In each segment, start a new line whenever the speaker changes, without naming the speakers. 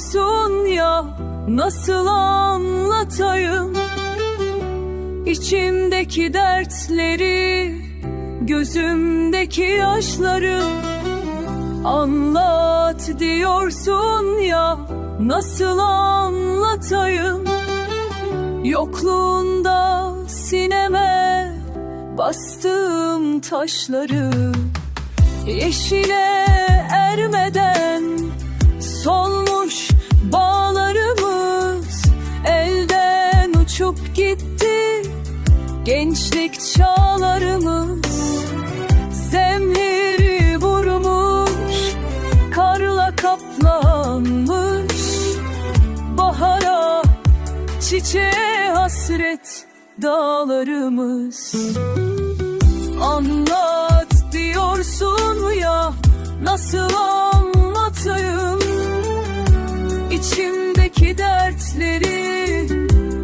Anlat diyorsun ya nasıl anlatayım? İçimdeki dertleri gözümdeki yaşları. Anlat diyorsun ya nasıl anlatayım? Yokluğunda sineme bastığım taşları. Yeşile ermeden gençlik çağlarımız Zemheri vurmuş karla kaplanmış Bahara çiçeğe hasret dağlarımız. Anlat diyorsun ya nasıl anlatayım? İçimdeki dertleri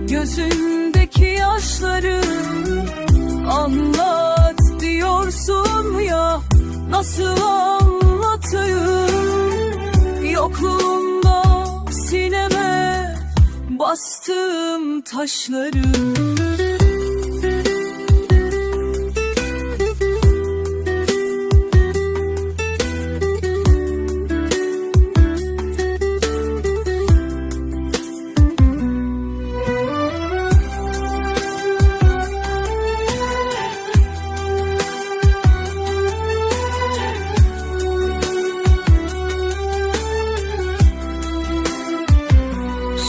gözümdeki yaşları Anlat diyorsun ya nasıl anlatayım? Yokluğumda sineme bastım taşları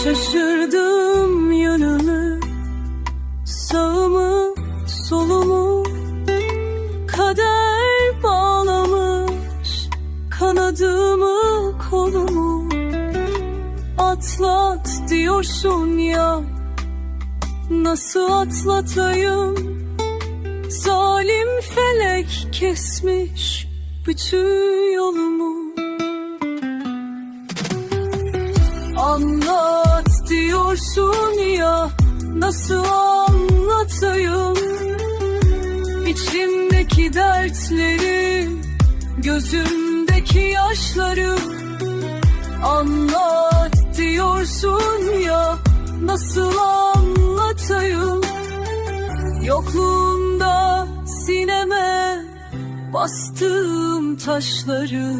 Şaşırdım yönümü. Sağımı solumu. Kader bağlamış Kanadımı kolumu. Atlat diyorsun ya. Nasıl atlatayım? Zalim felek kesmiş Bütün yolumu. Anlat diyorsun ya Nasıl anlatayım? İçimdeki dertleri Gözümdeki yaşları. Anlat diyorsun ya Nasıl anlatayım? Yokluğunda sineme Bastığım taşları